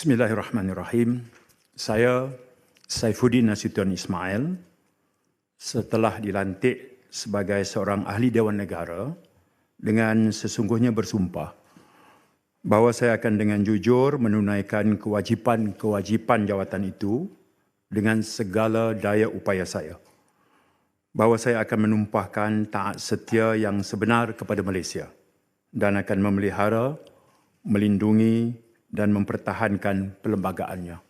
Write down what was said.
Bismillahirrahmanirrahim. Saya Saifuddin Nasution Ismail setelah dilantik sebagai seorang ahli Dewan Negara dengan sesungguhnya bersumpah bahawa saya akan dengan jujur menunaikan kewajipan-kewajipan jawatan itu dengan segala daya upaya saya. Bahawa saya akan menumpahkan taat setia yang sebenar kepada Malaysia dan akan memelihara, melindungi dan mempertahankan perlembagaannya.